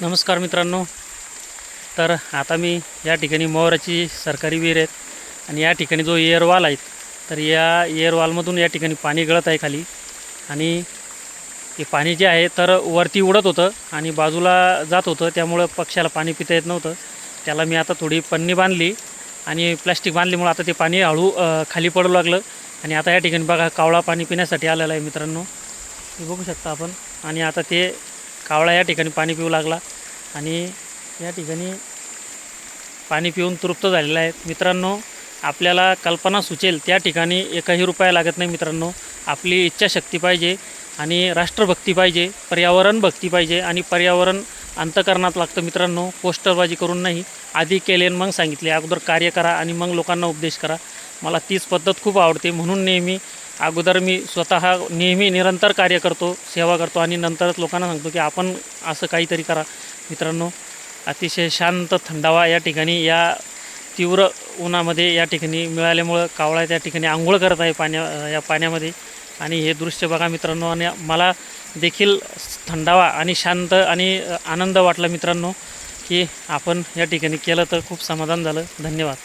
नमस्कार मित्रांनो. तर आता मी या ठिकाणी मोहराची सरकारी विहीर आहेत आणि या ठिकाणी जो एअरवाल आहेत तर या एअरवालमधून या ठिकाणी पाणी गळत आहे खाली. आणि हे पाणी जे आहे तर वरती उडत होतं आणि बाजूला जात होतं त्यामुळं पक्ष्याला पाणी पिता येत नव्हतं. त्याला मी आता थोडी पन्नी बांधली आणि प्लॅस्टिक बांधलीमुळं आता ते पाणी हळू खाली पडू लागलं. आणि आता या ठिकाणी बघा कावळा पाणी पिण्यासाठी आलेला आहे मित्रांनो. हे बघू शकता आपण. आणि आता ते कावळा या ठिकाणी पाणी पिऊ लागला आणि या ठिकाणी पाणी पिऊन तृप्त झालेला आहे. मित्रांनो आपल्याला कल्पना सुचेल त्या ठिकाणी एकही रुपया लागत नाही मित्रांनो. आपली इच्छाशक्ती पाहिजे आणि राष्ट्रभक्ती पाहिजे पर्यावरण भक्ती पाहिजे आणि पर्यावरण अंतकरणात लागतं मित्रांनो. पोस्टरबाजी करून नाही आधी केले आणि मग सांगितले. अगोदर कार्य करा आणि मग लोकांना उपदेश करा. मला तीच पद्धत खूप आवडते. म्हणून नेहमी अगोदर मी स्वतः नेहमी निरंतर कार्य करतो सेवा करतो आणि नंतरच लोकांना सांगतो की आपण असं काहीतरी करा. मित्रांनो अतिशय शांत थंडावा या ठिकाणी या तीव्र उन्हामध्ये या ठिकाणी मिळाल्यामुळं कावळा त्या ठिकाणी आंघोळ करत आहे पाण्या या पाण्यामध्ये. आणि हे दृश्य बघा मित्रांनो आणि मला देखील थंडावा आणि शांत आणि आनंद वाटला मित्रांनो की आपण या ठिकाणी केलं तर खूप समाधान झालं. धन्यवाद.